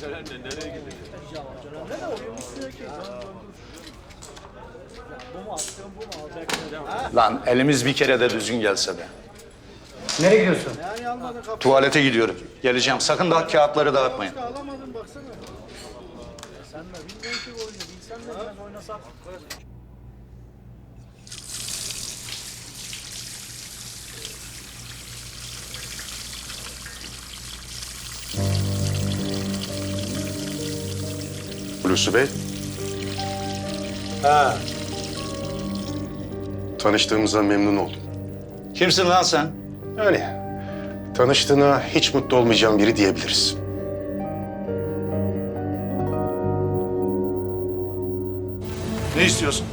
Ceren'le nereye gidecek? Ne de oyun istiyor ki? Bu mu aksiyon bu mu alacak? Lan elimiz bir kere de düzgün gelse be. Nereye gidiyorsun? Yani almadın kapı Tuvalete gidiyorum. Geleceğim. Sakın daha kağıtları dağıtmayın. alamadın baksana. Sen de bilmiyorsun ki oyunu. Bilsen de biraz oynasak. Hulusi Bey. Ha. Tanıştığımıza memnun oldum. Kimsin lan sen? Yani tanıştığına hiç mutlu olmayacağım biri diyebiliriz. Ne istiyorsun?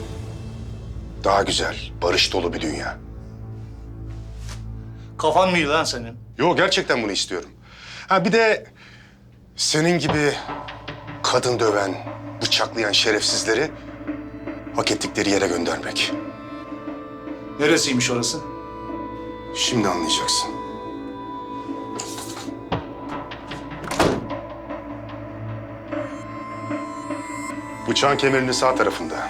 Daha güzel, barış dolu bir dünya. Kafan mı iyi lan senin? Yo gerçekten bunu istiyorum. Ha bir de senin gibi kadın döven, bıçaklayan şerefsizleri hak ettikleri yere göndermek. Neresiymiş orası? Şimdi anlayacaksın. Bıçağın kemerinin sağ tarafında.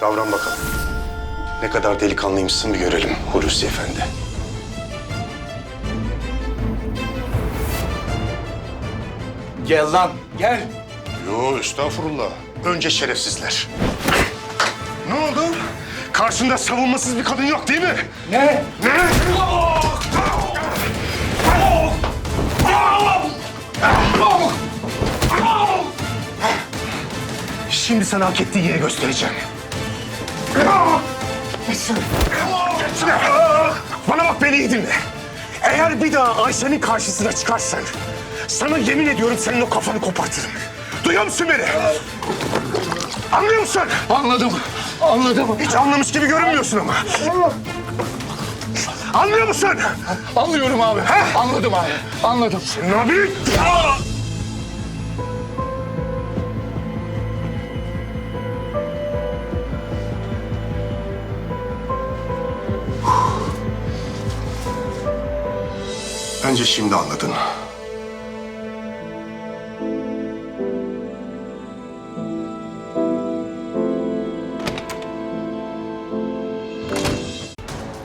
Davran bakalım. Ne kadar delikanlıymışsın bir görelim Hulusi Efendi. Gel lan, gel. Yo estağfurullah. Önce şerefsizler. Ne oldu? Karşında savunmasız bir kadın yok değil mi? Ne? Ne? Şimdi sana hak ettiği yeri göstereceğim. Geçsene. Bana bak beni iyi dinle. Eğer bir daha Ayşe'nin karşısına çıkarsan... ...sana yemin ediyorum senin o kafanı kopartırım. Duyuyor musun beni? Anlıyor musun? Anladım, anladım. Hiç anlamış gibi görünmüyorsun ama. Anlıyor musun? Anlıyorum abi. He? Anladım abi, anladım. Nabil! Bence şimdi anladın.